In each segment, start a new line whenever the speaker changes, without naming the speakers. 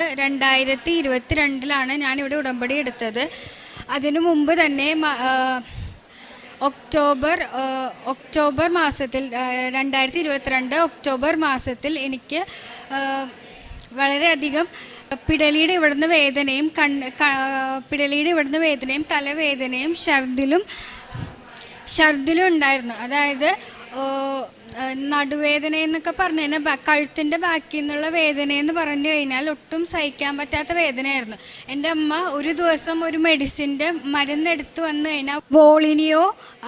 രണ്ടായിരത്തി ഇരുപത്തിരണ്ടിലാണ് ഞാനിവിടെ ഉടമ്പടി എടുത്തത്. അതിനു മുമ്പ് തന്നെ ഒക്ടോബർ ഒക്ടോബർ മാസത്തിൽ രണ്ടായിരത്തി ഇരുപത്തിരണ്ട് ഒക്ടോബർ മാസത്തിൽ എനിക്ക് വളരെയധികം പിടലിയുടെ ഇവിടുന്ന് വേദനയും കണ്ണ് പിടലിയുടെ ഇവിടുന്ന് വേദനയും തലവേദനയും ഛർദിലും ഛർദിലും ഉണ്ടായിരുന്നു. അതായത് നടുവേദന എന്നൊക്കെ പറഞ്ഞു കഴിഞ്ഞാൽ കഴുത്തിന്റെ ബാക്കിൽ നിന്നുള്ള വേദന എന്ന് പറഞ്ഞു കഴിഞ്ഞാൽ ഒട്ടും സഹിക്കാൻ പറ്റാത്ത വേദനയായിരുന്നു. എന്റെ അമ്മ ഒരു ദിവസം ഒരു മെഡിസിന്റെ മരുന്നെടുത്ത് വന്നു കഴിഞ്ഞാൽ വോളിനിയോ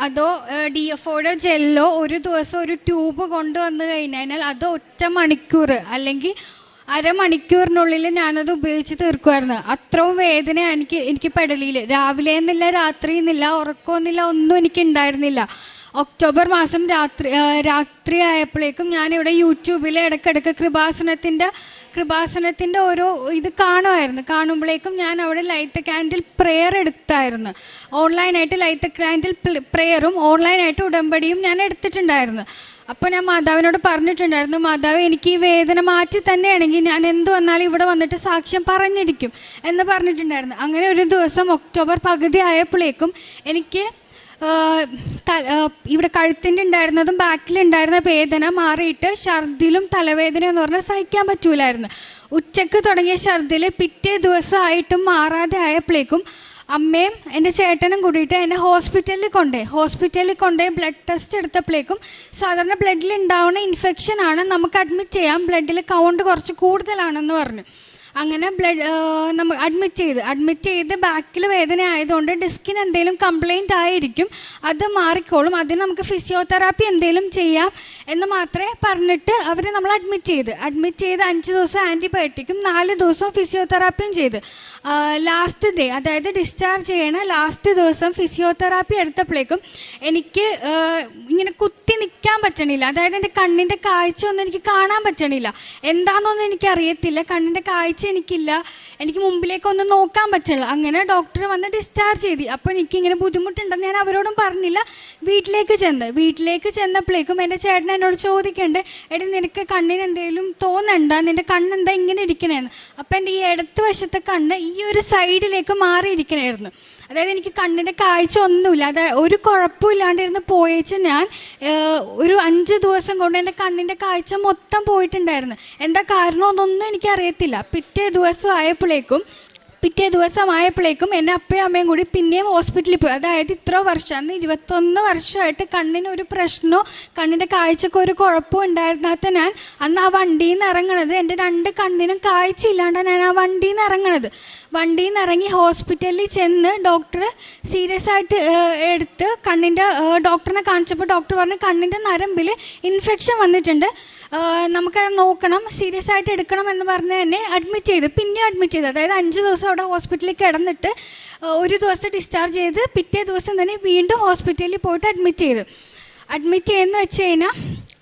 അതോ ഡി എഫോയുടെ ജെല്ലോ ഒരു ദിവസം ഒരു ട്യൂബ് കൊണ്ടുവന്നു കഴിഞ്ഞാൽ അത് ഒറ്റ മണിക്കൂർ അല്ലെങ്കിൽ അരമണിക്കൂറിനുള്ളിൽ ഞാനത് ഉപയോഗിച്ച് തീർക്കുമായിരുന്നു. അത്രയും വേദന എനിക്ക് എനിക്ക് പെടലിയിൽ രാവിലെ എന്നില്ല രാത്രി എന്നില്ല ഉറക്കമൊന്നുമില്ല ഒന്നും എനിക്ക് ഉണ്ടായിരുന്നില്ല ഒക്ടോബർ മാസം രാത്രി രാത്രി ആയപ്പോഴേക്കും ഞാനിവിടെ യൂട്യൂബിൽ ഇടയ്ക്കിടയ്ക്ക് കൃപാസനത്തിന്റെ കൃപാസനത്തിന്റെ ഓരോ ഇത് കാണുമായിരുന്നു. കാണുമ്പോഴേക്കും ഞാൻ അവിടെ ലൈറ്റ് ക്യാൻഡിൽ പ്രെയർ എടുത്തായിരുന്നു. ഓൺലൈനായിട്ട് ലൈറ്റ് ക്യാൻഡിൽ പ്രെയറും ഓൺലൈനായിട്ട് ഉടമ്പടിയും ഞാൻ എടുത്തിട്ടുണ്ടായിരുന്നു. അപ്പോൾ ഞാൻ മാതാവിനോട് പറഞ്ഞിട്ടുണ്ടായിരുന്നു മാതാവ് എനിക്ക് ഈ വേദന മാറ്റി തന്നെയാണെങ്കിൽ ഞാൻ എന്ത് വന്നാലും ഇവിടെ വന്നിട്ട് സാക്ഷ്യം പറഞ്ഞിരിക്കും എന്ന് പറഞ്ഞിട്ടുണ്ടായിരുന്നു. അങ്ങനെ ഒരു ദിവസം ഒക്ടോബർ പകുതി ആയപ്പോഴേക്കും എനിക്ക് ഇവിടെ കഴുത്തിന്റെ ഉണ്ടായിരുന്നതും ബാക്കിലുണ്ടായിരുന്ന വേദന മാറിയിട്ട് ഛർദിലും തലവേദന എന്ന് പറഞ്ഞാൽ സഹിക്കാൻ പറ്റൂലായിരുന്നു. ഉച്ചയ്ക്ക് തുടങ്ങിയ ഛർദിൽ പിറ്റേ ദിവസമായിട്ടും മാറാതെ ആയപ്പോഴേക്കും അമ്മയും എന്റെ ചേട്ടനും കൂടിയിട്ട് എന്നെ ഹോസ്പിറ്റലിൽ കൊണ്ടുപോയി ഹോസ്പിറ്റലിൽ കൊണ്ടുപോയി ബ്ലഡ് ടെസ്റ്റ് എടുത്തപ്പോഴേക്കും സാധാരണ ബ്ലഡിൽ ഉണ്ടാവുന്ന ഇൻഫെക്ഷനാണ് നമുക്ക് അഡ്മിറ്റ് ചെയ്യാം. ബ്ലഡിൽ കൗണ്ട് കുറച്ച് കൂടുതലാണെന്ന് പറഞ്ഞു. അങ്ങനെ ബ്ലഡ് നമ്മൾ അഡ്മിറ്റ് ചെയ്ത്. അഡ്മിറ്റ് ചെയ്ത് ബാക്കിൽ വേദന ആയതുകൊണ്ട് ഡിസ്കിന് എന്തെങ്കിലും കംപ്ലൈന്റ് ആയിരിക്കും. അത് മാറിക്കോളും. അതിന് നമുക്ക് ഫിസിയോതെറാപ്പി എന്തെങ്കിലും ചെയ്യാം എന്ന് മാത്രമേ പറഞ്ഞിട്ട് അവരെ നമ്മൾ അഡ്മിറ്റ് ചെയ്ത്. അഡ്മിറ്റ് ചെയ്ത് അഞ്ച് ദിവസം ആന്റിബയോട്ടിക്കും നാല് ദിവസം ഫിസിയോതെറാപ്പിയും ചെയ്ത്. ലാസ്റ്റ് ഡേ അതായത് ഡിസ്ചാർജ് ചെയ്യണ ലാസ്റ്റ് ദിവസം ഫിസിയോതെറാപ്പി എടുത്തപ്പോഴേക്കും എനിക്ക് ഇങ്ങനെ കുത്തി നിൽക്കാൻ പറ്റണില്ല. അതായത് എന്റെ കണ്ണിന്റെ കാഴ്ച ഒന്നും എനിക്ക് കാണാൻ പറ്റണില്ല. എന്താണെന്നൊന്നും എനിക്കറിയത്തില്ല. കണ്ണിന്റെ കാഴ്ച എനിക്കില്ല. എനിക്ക് മുമ്പിലേക്കൊന്നും നോക്കാൻ പറ്റില്ല. അങ്ങനെ ഡോക്ടർ വന്ന് ഡിസ്ചാർജ് ചെയ്തു. അപ്പോൾ എനിക്ക് ഇങ്ങനെ ബുദ്ധിമുട്ടുണ്ടെന്ന് ഞാൻ അവരോടും പറഞ്ഞില്ല. വീട്ടിലേക്ക് ചെന്ന്. വീട്ടിലേക്ക് ചെന്നപ്പോഴേക്കും എന്റെ ചേട്ടൻ എന്നോട് ചോദിക്കണ്ട് എടി നിനക്ക് കണ്ണിന് എന്തെങ്കിലും തോന്നണ്ട നിന്റെ കണ്ണെന്താ ഇങ്ങനെ ഇരിക്കണേന്ന്? അപ്പോൾ എന്റെ ഈ ഇടത്ത് വശത്തെ കണ്ണ് ഈ ഒരു സൈഡിലേക്ക് മാറിയിരിക്കണായിരുന്നു. അതായത് എനിക്ക് കണ്ണിന്റെ കാഴ്ച ഒന്നുമില്ല. അതായത് ഒരു കുഴപ്പമില്ലാണ്ടിരുന്ന് പോയേച്ച് ഞാൻ ഒരു അഞ്ച് ദിവസം കൊണ്ട് എന്റെ കണ്ണിന്റെ കാഴ്ച മൊത്തം പോയിട്ടുണ്ടായിരുന്നു. എന്താ കാരണമെന്നൊന്നും എനിക്കറിയത്തില്ല. പിറ്റേ ദിവസം ആയപ്പോഴേക്കും പിറ്റേ ദിവസം ആയപ്പോഴേക്കും എന്റെ അപ്പയും അമ്മയും കൂടി പിന്നെയും ഹോസ്പിറ്റലിൽ പോയി. അതായത് ഇത്ര വർഷം അന്ന് ഇരുപത്തൊന്ന് വർഷമായിട്ട് കണ്ണിന് ഒരു പ്രശ്നമോ കണ്ണിന്റെ കാഴ്ചക്ക് ഒരു കുഴപ്പമോ ഉണ്ടായിരുന്നാത്ത ഞാൻ അന്ന് ആ വണ്ടിയിൽ നിന്ന് ഇറങ്ങണത്. എന്റെ രണ്ട് കണ്ണിനും കാഴ്ച ഇല്ലാണ്ടാണ് ഞാൻ ആ വണ്ടിയിൽ നിന്ന് ഇറങ്ങണത്. വണ്ടിയിൽ നിന്ന് ഇറങ്ങി ഹോസ്പിറ്റലിൽ ചെന്ന് ഡോക്ടർ സീരിയസ് ആയിട്ട് എടുത്ത് കണ്ണിന്റെ ഡോക്ടറിനെ കാണിച്ചപ്പോൾ ഡോക്ടർ പറഞ്ഞു കണ്ണിന്റെ നരമ്പിൽ ഇൻഫെക്ഷൻ വന്നിട്ടുണ്ട്. നമുക്ക് നോക്കണം സീരിയസ് ആയിട്ട് എടുക്കണം എന്ന് പറഞ്ഞ് തന്നെ അഡ്മിറ്റ് ചെയ്ത്. പിന്നെ അഡ്മിറ്റ് ചെയ്ത്. അതായത് അഞ്ച് ദിവസം അവിടെ ഹോസ്പിറ്റലിൽ കിടന്നിട്ട് ഒരു ദിവസം ഡിസ്ചാർജ് ചെയ്ത് പിറ്റേ ദിവസം തന്നെ വീണ്ടും ഹോസ്പിറ്റലിൽ പോയിട്ട് അഡ്മിറ്റ് ചെയ്തു. അഡ്മിറ്റ് ചെയ്യുന്ന വെച്ച് കഴിഞ്ഞാൽ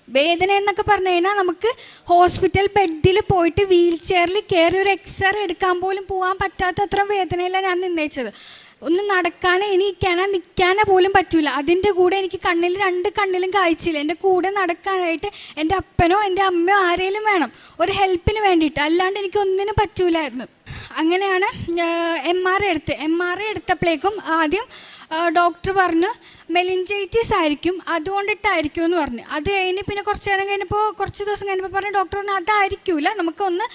വേദന എന്നൊക്കെ പറഞ്ഞു കഴിഞ്ഞാൽ നമുക്ക് ഹോസ്പിറ്റൽ ബെഡിൽ പോയിട്ട് വീൽ ചെയറിൽ കയറി ഒരു എക്സ്റേ എടുക്കാൻ പോലും പോകാൻ പറ്റാത്ത അത്ര വേദനയിലാണ് ഞാൻ നിന്നയിച്ചത് ഒന്ന് നടക്കാനോ എണീക്കാനോ നിൽക്കാനോ പോലും പറ്റൂല. അതിന്റെ കൂടെ എനിക്ക് കണ്ണിൽ രണ്ട് കണ്ണിലും കാഴ്ചയില്ല. എന്റെ കൂടെ നടക്കാനായിട്ട് എന്റെ അപ്പനോ എന്റെ അമ്മയോ ആരെങ്കിലും വേണം. ഒരു ഹെൽപ്പിന് വേണ്ടിയിട്ട്. അല്ലാണ്ട് എനിക്ക് ഒന്നിനും പറ്റൂലായിരുന്നു. അങ്ങനെയാണ് എം ആർ എടുത്ത് എം ആർ എടുത്തപ്പോഴേക്കും ആദ്യം ഡോക്ടർ പറഞ്ഞു മെലിഞ്ചൈറ്റിസ് ആയിരിക്കും അതുകൊണ്ടിട്ടായിരിക്കും എന്ന് പറഞ്ഞു. അത് കഴിഞ്ഞ് പിന്നെ കുറച്ച് നേരം കഴിഞ്ഞപ്പോൾ കുറച്ച് ദിവസം കഴിഞ്ഞപ്പോൾ പറഞ്ഞു ഡോക്ടർ പറഞ്ഞു അതായിരിക്കൂല നമുക്കൊന്ന്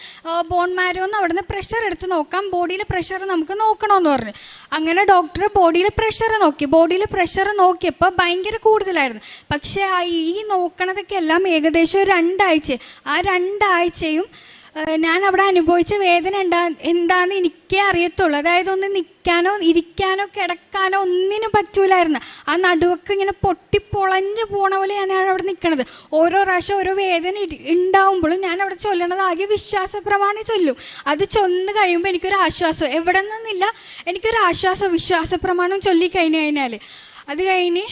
ബോൺ മാരോ ഒന്ന് അവിടെ നിന്ന് പ്രഷർ എടുത്ത് നോക്കാം ബോഡിയിലെ പ്രഷർ നമുക്ക് നോക്കണമെന്ന് പറഞ്ഞു. അങ്ങനെ ഡോക്ടർ ബോഡിയിലെ പ്രഷർ നോക്കി ബോഡിയിലെ പ്രഷർ നോക്കിയപ്പോൾ ഭയങ്കര കൂടുതലായിരുന്നു. പക്ഷേ ഈ നോക്കണതൊക്കെ എല്ലാം ഏകദേശം രണ്ടാഴ്ച ആ രണ്ടാഴ്ചയും ഞാൻ അവിടെ അനുഭവിച്ച വേദന എന്താ എന്താന്ന് എനിക്കേ അറിയത്തുള്ളൂ. അതായത് ഒന്ന് നിൽക്കാനോ ഇരിക്കാനോ കിടക്കാനോ ഒന്നിനും പറ്റൂലായിരുന്നു. ആ നടുവൊക്കെ ഇങ്ങനെ പൊട്ടിപ്പൊളഞ്ഞ് പോണ പോലെ ഞാൻ അവിടെ നിൽക്കണത് ഓരോ പ്രാവശ്യം ഓരോ വേദന ഉണ്ടാവുമ്പോഴും ഞാൻ അവിടെ ചൊല്ലണത് ആകെ വിശ്വാസ പ്രമാണി ചൊല്ലും. അത് ചൊന്ന് കഴിയുമ്പോൾ എനിക്കൊരു ആശ്വാസം. എവിടെ നിന്നില്ല എനിക്കൊരു ആശ്വാസം വിശ്വാസപ്രമാണം പ്രമാണം ചൊല്ലി കഴിഞ്ഞാൽ അത് കഴിഞ്ഞ്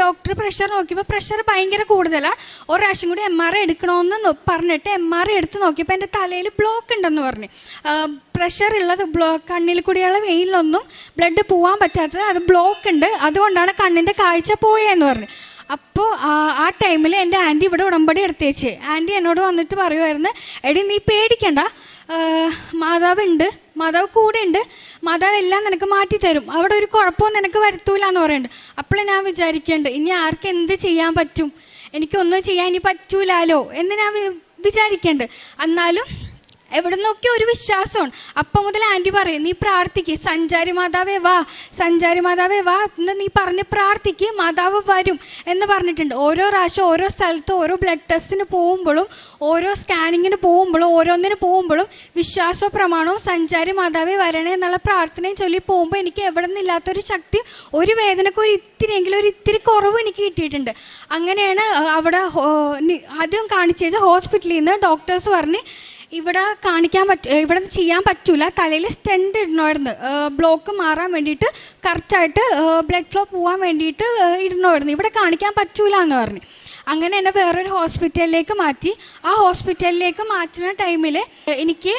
ഡോക്ടർ പ്രഷർ നോക്കിയപ്പോൾ പ്രഷർ ഭയങ്കര കൂടുതലാണ് ഒരു പ്രാവശ്യം കൂടി എം ആർ ഐ എടുക്കണമെന്ന് പറഞ്ഞിട്ട് എം ആർ ഐ എടുത്ത് നോക്കിയപ്പോൾ എന്റെ തലയിൽ ബ്ലോക്ക് ഉണ്ടെന്ന് പറഞ്ഞു. പ്രഷർ ഉള്ളത് ബ്ലോ കണ്ണിൽ കൂടിയുള്ള വെയിലൊന്നും ബ്ലഡ് പോകാൻ പറ്റാത്തത് അത് ബ്ലോക്ക് ഉണ്ട്. അതുകൊണ്ടാണ് കണ്ണിന്റെ കാഴ്ച പോയെന്ന് പറഞ്ഞു. അപ്പോൾ ആ ടൈമിൽ എന്റെ ആന്റി ഇവിടെ ഉടമ്പടി എടുത്തേച്ച്. ആന്റി എന്നോട് വന്നിട്ട് പറയുമായിരുന്നു എടി നീ പേടിക്കണ്ട. മാതാവുണ്ട് മാതാവ് കൂടെ ഉണ്ട് മാതാവ് എല്ലാം നിനക്ക് മാറ്റി തരും. അവിടെ ഒരു കുഴപ്പവും നിനക്ക് വരുത്തൂല എന്ന് പറയുന്നുണ്ട്. അപ്പോൾ ഞാൻ വിചാരിക്കേണ്ട ഇനി ആർക്ക് എന്ത് ചെയ്യാൻ പറ്റും? എനിക്കൊന്നും ചെയ്യാൻ ഇനി പറ്റൂലാലോ എന്ന് ഞാൻ വിചാരിക്കേണ്ട എന്നാലും എവിടെ നിന്നൊക്കെ ഒരു വിശ്വാസമാണ്. അപ്പം മുതൽ ആന്റി പറയും നീ പ്രാർത്ഥിക്ക് സഞ്ചാരി മാതാവേ വാ സഞ്ചാരി മാതാവേ വാ എന്ന് നീ പറഞ്ഞ് പ്രാർത്ഥിക്ക് മാതാവ് വരും. എന്ന് പറഞ്ഞിട്ടുണ്ട്. ഓരോ പ്രാവശ്യം ഓരോ സ്ഥലത്ത് ഓരോ ബ്ലഡ് ടെസ്റ്റിന് പോകുമ്പോഴും ഓരോ സ്കാനിങ്ങിന് പോകുമ്പോഴും ഓരോന്നിന് പോകുമ്പോഴും വിശ്വാസ പ്രമാണവും സഞ്ചാരി മാതാവേ വരണേ എന്നുള്ള പ്രാർത്ഥനയും ചൊല്ലി പോകുമ്പോൾ എനിക്ക് എവിടെ നിന്നില്ലാത്തൊരു ശക്തി ഒരു വേദനക്ക് ഒരു ഇത്തിരിയെങ്കിലും ഒരു ഇത്തിരി കുറവ് എനിക്ക് കിട്ടിയിട്ടുണ്ട്. അങ്ങനെയാണ് അവിടെ ആദ്യം കാണിച്ചത് ഹോസ്പിറ്റലിൽ നിന്ന് ഡോക്ടേഴ്സ് പറഞ്ഞ് ഇവിടെ കാണിക്കാൻ പറ്റ ഇവിടെ ചെയ്യാൻ പറ്റൂല. തലയിൽ സ്റ്റെൻഡ് ഇടണമായിരുന്നു. ബ്ലോക്ക് മാറാൻ വേണ്ടിയിട്ട് കറക്റ്റായിട്ട് ബ്ലഡ് ഫ്ലോ പോകാൻ വേണ്ടിയിട്ട് ഇടണമായിരുന്നു. ഇവിടെ കാണിക്കാൻ പറ്റൂല എന്ന് പറഞ്ഞു. അങ്ങനെ എന്നെ വേറൊരു ഹോസ്പിറ്റലിലേക്ക് മാറ്റി. ആ ഹോസ്പിറ്റലിലേക്ക് മാറ്റുന്ന ടൈമിൽ എനിക്ക്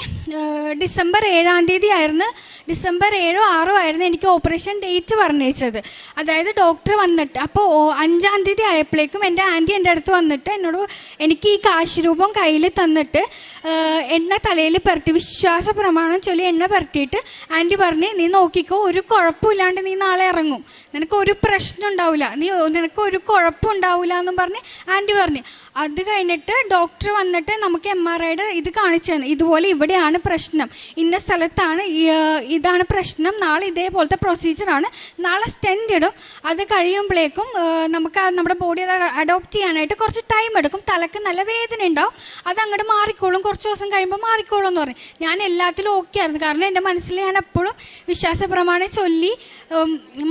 ഡിസംബർ ഏഴാം തീയതി ആയിരുന്നു ഡിസംബർ ഏഴോ ആറോ ആയിരുന്നു എനിക്ക് ഓപ്പറേഷൻ ഡേറ്റ് പറഞ്ഞേച്ചത് അതായത് ഡോക്ടർ വന്നിട്ട് അപ്പോൾ അഞ്ചാം തീയതി ആയപ്പോഴേക്കും എന്റെ ആന്റി എന്റെ അടുത്ത് വന്നിട്ട് എന്നോട് എനിക്ക് ഈ കാശ് രൂപം കയ്യിൽ തന്നിട്ട് എണ്ണ തലയിൽ പുരട്ടി വിശ്വാസ പ്രമാണം ചൊല്ലി എണ്ണ പുരട്ടിയിട്ട് ആന്റി പറഞ്ഞ് നീ നോക്കിക്കോ ഒരു കുഴപ്പമില്ലാണ്ട് നീ നാളെ ഇറങ്ങും. നിനക്ക് ഒരു പ്രശ്നം ഉണ്ടാവില്ല നീ നിനക്ക് ഒരു കുഴപ്പം ഉണ്ടാവില്ല എന്നും പറഞ്ഞ് ആന്റി പറഞ്ഞു. അത് കഴിഞ്ഞിട്ട് ഡോക്ടർ വന്നിട്ട് നമുക്ക് എം ആർ ഐയുടെ ഇത് കാണിച്ചു തന്നു. ഇതുപോലെ ഇവിടെയാണ് പ്രശ്നം. ഇന്ന സ്ഥലത്താണ് ഇതാണ് പ്രശ്നം. നാളെ ഇതേപോലത്തെ പ്രൊസീജിയറാണ് നാളെ സ്റ്റെൻഡ് ഇടും. അത് കഴിയുമ്പോഴേക്കും നമുക്ക് നമ്മുടെ ബോഡി അത് അഡോപ്റ്റ് ചെയ്യാനായിട്ട് കുറച്ച് ടൈം എടുക്കും. തലക്ക് നല്ല വേദന ഉണ്ടാവും. അത് അങ്ങോട്ട് മാറിക്കോളും. കുറച്ച് ദിവസം കഴിയുമ്പോൾ മാറിക്കോളും എന്ന് പറയും. ഞാൻ എല്ലാത്തിലും ഓക്കെ ആയിരുന്നു. കാരണം എന്റെ മനസ്സിൽ ഞാൻ എപ്പോഴും വിശ്വാസ പ്രമാണം ചൊല്ലി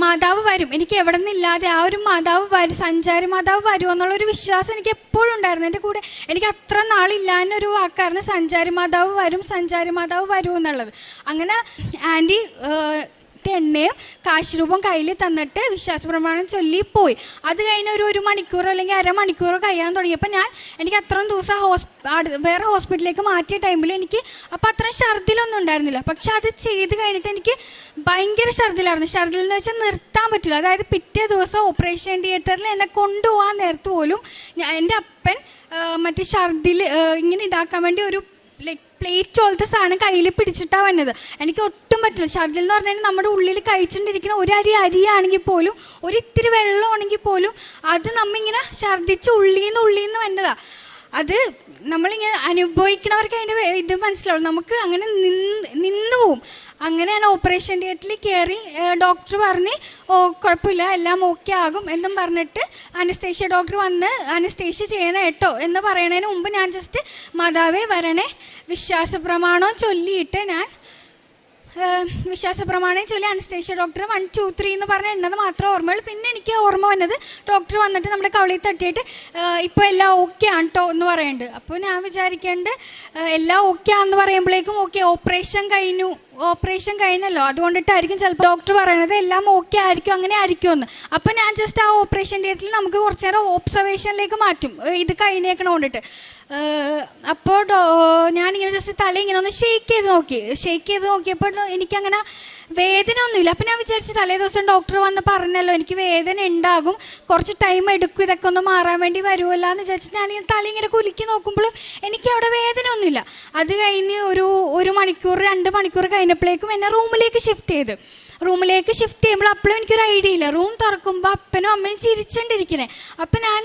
മാതാവ് വരും. എനിക്ക് എവിടെ നിന്നില്ലാതെ ആ ഒരു മാതാവ് വരും സഞ്ചാരി മാതാവ് വരും എന്നുള്ളൊരു വിശ്വാസം എനിക്ക് എപ്പോഴും ഉണ്ടായിരുന്നു. എന്റെ കൂടെ എനിക്ക് അത്ര നാളില്ലാന്നൊരു വാക്കായിരുന്നു. സഞ്ചാരി മാതാവ് വരും സഞ്ചാരി മാതാവ് വരും എന്നുള്ളത്. അങ്ങനെ ആന്റി എണ്ണയും കാശ് രൂപം കയ്യിൽ തന്നിട്ട് വിശ്വാസ പ്രമാണം ചൊല്ലി പോയി. അത് കഴിഞ്ഞ് ഒരു ഒരു മണിക്കൂറോ അല്ലെങ്കിൽ അരമണിക്കൂറോ കഴിയാൻ തുടങ്ങിയപ്പോൾ ഞാൻ എനിക്ക് അത്രയും ദിവസം ഹോസ് വേറെ ഹോസ്പിറ്റലിലേക്ക് മാറ്റിയ ടൈമിൽ എനിക്ക് അപ്പം അത്ര ഛർദിലൊന്നും ഉണ്ടായിരുന്നില്ല. പക്ഷെ അത് ചെയ്ത് കഴിഞ്ഞിട്ട് എനിക്ക് ഭയങ്കര ഛർദിലായിരുന്നു. ഛർദിൽ എന്ന് വെച്ചാൽ നിർത്താൻ പറ്റില്ല. അതായത് പിറ്റേ ദിവസം ഓപ്പറേഷൻ തിയേറ്ററിൽ എന്നെ കൊണ്ടുപോകാൻ നേരത്ത് പോലും ഞാൻ എന്റെ അപ്പൻ മറ്റേ ഛർദിൽ ഇങ്ങനെ ഇതാക്കാൻ വേണ്ടി ഒരു പ്ലേറ്റ് പോലത്തെ സാധനം കയ്യിൽ പിടിച്ചിട്ടാണ് വന്നത്. എനിക്ക് ഒട്ടും പറ്റില്ല. ഛർദിൽ എന്ന് പറഞ്ഞാൽ നമ്മുടെ ഉള്ളിൽ കഴിച്ചുകൊണ്ടിരിക്കുന്ന ഒരു അരി അരിയാണെങ്കിൽ പോലും ഒരു ഇത്തിരി വെള്ളമാണെങ്കിൽ പോലും അത് നമ്മിങ്ങനെ ഛർദിച്ച് ഉള്ളിൽ നിന്ന് ഉള്ളിൽ നിന്ന് വന്നതാണ് അത് നമ്മളിങ്ങനെ അനുഭവിക്കണവർക്ക് അതിന്റെ ഇത് മനസ്സിലാവും. നമുക്ക് അങ്ങനെ നിന്ന് നിന്ന് പോവും. അങ്ങനെയാണ് ഓപ്പറേഷൻ തിയേറ്ററിൽ കയറി ഡോക്ടർ പറഞ്ഞ് ഓ കുഴപ്പമില്ല എല്ലാം ഓക്കെ ആകും എന്നും പറഞ്ഞിട്ട് അനസ്തേഷ്യ ഡോക്ടർ വന്ന് അനസ്തേഷ്യ ചെയ്യണം കേട്ടോ എന്ന് പറയണതിന് മുമ്പ് ഞാൻ ജസ്റ്റ് മാതാവേ വരണേ. വിശ്വാസ പ്രമാണം ചൊല്ലിയിട്ട് ഞാൻ ഏഹ് വിശ്വാസ പ്രമാണം ചൊല്ലി anaesthesia doctor one two three എന്ന് പറഞ്ഞ എണ്ണത് മാത്രമേ ഓർമ്മയുള്ളൂ. പിന്നെ എനിക്ക് ഓർമ്മ വന്നത് ഡോക്ടർ വന്നിട്ട് നമ്മുടെ കവളിൽ തട്ടിയിട്ട് ഇപ്പോൾ എല്ലാം ഓക്കെ ആണ് കേട്ടോ എന്ന് പറയുന്നുണ്ട് അപ്പോൾ ഞാൻ വിചാരിക്കേണ്ടത് ഏഹ് എല്ലാം ഓക്കെ ആണെന്ന് പറയുമ്പോഴേക്കും ഓക്കെ ഓപ്പറേഷൻ കഴിഞ്ഞു. ഓപ്പറേഷൻ കഴിഞ്ഞല്ലോ. അതുകൊണ്ടിട്ടായിരിക്കും ചിലപ്പോൾ ഡോക്ടർ പറയണത് എല്ലാം ഓക്കെ ആയിരിക്കും അങ്ങനെ ആയിരിക്കും എന്ന്. അപ്പോൾ ഞാൻ ജസ്റ്റ് ആ ഓപ്പറേഷൻ തിയേറ്ററിൽ നമുക്ക് കുറച്ച് നേരം ഒബ്സർവേഷനിലേക്ക് മാറ്റും. ഇത് കഴിഞ്ഞേക്കണ കൊണ്ടിട്ട് അപ്പോൾ ഞാനിങ്ങനെ ജസ്റ്റ് തല ഇങ്ങനെ ഒന്ന് ഷെയ്ക്ക് ചെയ്ത് നോക്കി. ഷെയ്ക്ക് ചെയ്ത് നോക്കിയപ്പോൾ എനിക്കങ്ങനെ വേദന ഒന്നുമില്ല. അപ്പം ഞാൻ വിചാരിച്ച് തലേ ദിവസം ഡോക്ടർ വന്ന് പറഞ്ഞല്ലോ എനിക്ക് വേദന ഉണ്ടാകും കുറച്ച് ടൈം എടുക്കും ഇതൊക്കെ ഒന്ന് മാറാൻ വേണ്ടി വരുമല്ലോ എന്ന് വിചാരിച്ചിട്ട് ഞാനിങ്ങനെ തല ഇങ്ങനെ കുലുക്കി നോക്കുമ്പോഴും എനിക്ക് അവിടെ വേദന ഒന്നുമില്ല. അത് കഴിഞ്ഞ് ഒരു ഒരു മണിക്കൂർ രണ്ട് മണിക്കൂർ കഴിഞ്ഞപ്പോഴേക്കും എന്നെ റൂമിലേക്ക് ഷിഫ്റ്റ് ചെയ്ത്. റൂമിലേക്ക് ഷിഫ്റ്റ് ചെയ്യുമ്പോൾ അപ്പോഴും എനിക്കൊരു ഐഡിയ ഇല്ല. റൂം തുറക്കുമ്പോൾ അപ്പനും അമ്മയും ചിരിച്ചുകൊണ്ടിരിക്കണേ അപ്പം ഞാൻ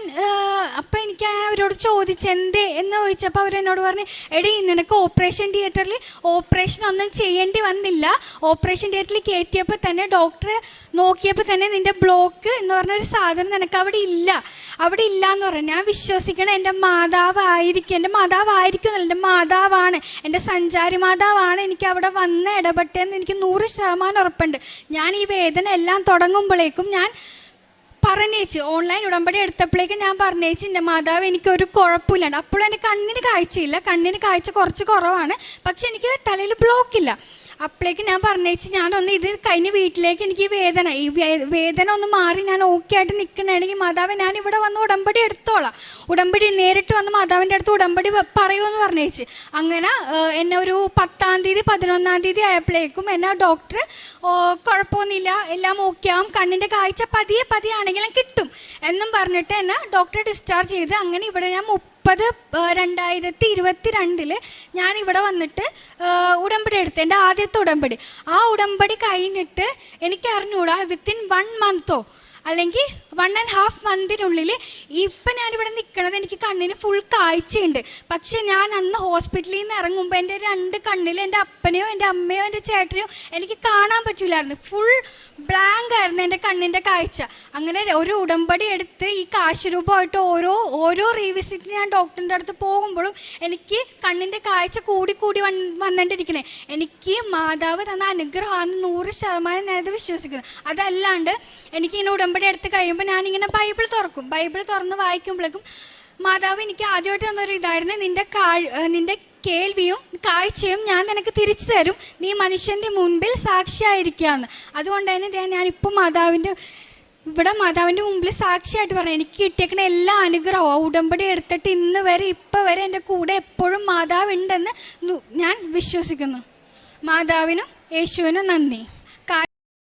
അപ്പം എനിക്ക് അവരോട് ചോദിച്ചു എന്തേ? എന്ന് ചോദിച്ചപ്പോൾ അവരെന്നോട് പറഞ്ഞു എടി നിനക്ക് ഓപ്പറേഷൻ തിയേറ്ററിൽ ഓപ്പറേഷൻ ഒന്നും ചെയ്യേണ്ടി വന്നില്ല. ഓപ്പറേഷൻ തിയേറ്ററിൽ കയറ്റിയപ്പോൾ തന്നെ ഡോക്ടർ നോക്കിയപ്പോൾ തന്നെ നിന്റെ ബ്ലോക്ക് എന്ന് പറഞ്ഞൊരു സാധനം നിനക്ക് അവിടെ ഇല്ല. അവിടെ ഇല്ല എന്ന് പറഞ്ഞു. ഞാൻ വിശ്വസിക്കണം എന്റെ മാതാവായിരിക്കും എന്റെ മാതാവായിരിക്കും എന്നല്ല എന്റെ മാതാവാണ്. എന്റെ സഞ്ചാരി മാതാവാണ് എനിക്ക് അവിടെ വന്ന് ഇടപെട്ടതെന്ന് എനിക്ക് നൂറ് ശതമാനം ഉറപ്പുണ്ട്. ഞാൻ ഈ വേദന എല്ലാം തുടങ്ങുമ്പോഴേക്കും ഞാൻ പറഞ്ഞേച്ച് ഓൺലൈൻ ഉടമ്പടി എടുത്തപ്പോഴേക്കും ഞാൻ പറഞ്ഞേച്ച് എന്റെ മാതാവ് എനിക്കൊരു കുഴപ്പമില്ലാണ്ട്. അപ്പോൾ എന്റെ കണ്ണിന് കാഴ്ചയില്ല. കണ്ണിന് കാഴ്ച കുറച്ച് കുറവാണ്. പക്ഷെ എനിക്ക് തലയിൽ ബ്ലോക്കില്ല അപ്പോഴേക്ക് ഞാൻ പറഞ്ഞേച്ച് ഞാനൊന്ന് ഇത് കഴിഞ്ഞ് വീട്ടിലേക്ക് എനിക്ക് വേദന ഈ വേദന ഒന്ന് മാറി ഞാൻ ഓക്കെ ആയിട്ട് നിൽക്കണമെങ്കിൽ മാതാവ് ഞാൻ ഇവിടെ വന്ന് ഉടമ്പടി എടുത്തോളാം. ഉടമ്പടി നേരിട്ട് വന്ന് മാതാവിന്റെ അടുത്ത് ഉടമ്പടി പറയുമെന്ന് പറഞ്ഞേച്ച്. അങ്ങനെ എന്നെ ഒരു പത്താം തീയതി പതിനൊന്നാം തീയതി ആയപ്പോഴേക്കും എന്നെ ഡോക്ടർ കുഴപ്പമൊന്നുമില്ല എല്ലാം ഓക്കെ ആവും കണ്ണിന്റെ കാഴ്ച പതിയെ പതിയാണെങ്കിലും കിട്ടും എന്നും പറഞ്ഞിട്ട് എന്നെ ഡോക്ടറെ ഡിസ്ചാർജ് ചെയ്ത് അങ്ങനെ ഇവിടെ ഞാൻ മുപ്പത് രണ്ടായിരത്തി ഇരുപത്തി രണ്ടിൽ ഞാൻ ഇവിടെ വന്നിട്ട് ഉടമ്പടി എടുത്തു എന്റെ ആദ്യത്തെ ഉടമ്പടി. ആ ഉടമ്പടി കഴിഞ്ഞിട്ട് എനിക്ക് അറിഞ്ഞൂടാ വിത്തിൻ വൺ മന്തോ അല്ലെങ്കിൽ വൺ ആൻഡ് ഹാഫ് മന്തിനുള്ളിൽ ഇപ്പം ഞാനിവിടെ നിൽക്കണത് എനിക്ക് കണ്ണിന് ഫുൾ കാഴ്ചയുണ്ട്. പക്ഷെ ഞാൻ അന്ന് ഹോസ്പിറ്റലിൽ നിന്ന് ഇറങ്ങുമ്പോൾ എന്റെ രണ്ട് കണ്ണിൽ എന്റെ അപ്പനെയോ എന്റെ അമ്മയോ എന്റെ ചേട്ടനെയോ എനിക്ക് കാണാൻ പറ്റില്ലായിരുന്നു ഫുൾ ബ്ലാങ്ക് ആയിരുന്നു എന്റെ കണ്ണിന്റെ കാഴ്ച. അങ്ങനെ ഒരു ഉടമ്പടി എടുത്ത് ഈ കാശ് രൂപമായിട്ട് ഓരോ ഓരോ റീവിസിറ്റിന് ഞാൻ ഡോക്ടറിന്റെ അടുത്ത് പോകുമ്പോഴും എനിക്ക് കണ്ണിന്റെ കാഴ്ച കൂടി കൂടി വൺ വന്നിട്ടിരിക്കണേ എനിക്ക് മാതാവ് തന്ന അനുഗ്രഹമാണെന്ന് നൂറ് ശതമാനം ഞാനത് വിശ്വസിക്കുന്നു. അതല്ലാണ്ട് എനിക്ക് ഇങ്ങനെ ഉടമ്പടി എടുത്ത് കഴിയുമ്പോൾ ഞാനിങ്ങനെ ബൈബിൾ തുറക്കും. ബൈബിൾ തുറന്ന് വായിക്കുമ്പോഴേക്കും മാതാവ് എനിക്ക് ആദ്യമായിട്ട് തന്നൊരു ഇതായിരുന്നു. നിന്റെ കാഴ് നിന്റെ കേൾവിയും കാഴ്ചയും ഞാൻ നിനക്ക് തിരിച്ചു തരും. നീ മനുഷ്യന്റെ മുൻപിൽ സാക്ഷിയായിരിക്കാന്ന്. അതുകൊണ്ട് തന്നെ ഞാൻ ഞാനിപ്പോൾ മാതാവിന്റെ ഇവിടെ മാതാവിന്റെ മുമ്പിൽ സാക്ഷിയായിട്ട് പറയാം എനിക്ക് കിട്ടിയേക്കണ എല്ലാ അനുഗ്രഹവും ഉടമ്പടി എടുത്തിട്ട് ഇന്ന് വരെ ഇപ്പോൾ വരെ എന്റെ കൂടെ എപ്പോഴും മാതാവ് ഉണ്ടെന്ന് ഞാൻ വിശ്വസിക്കുന്നു. മാതാവിനും യേശുവിനും നന്ദി.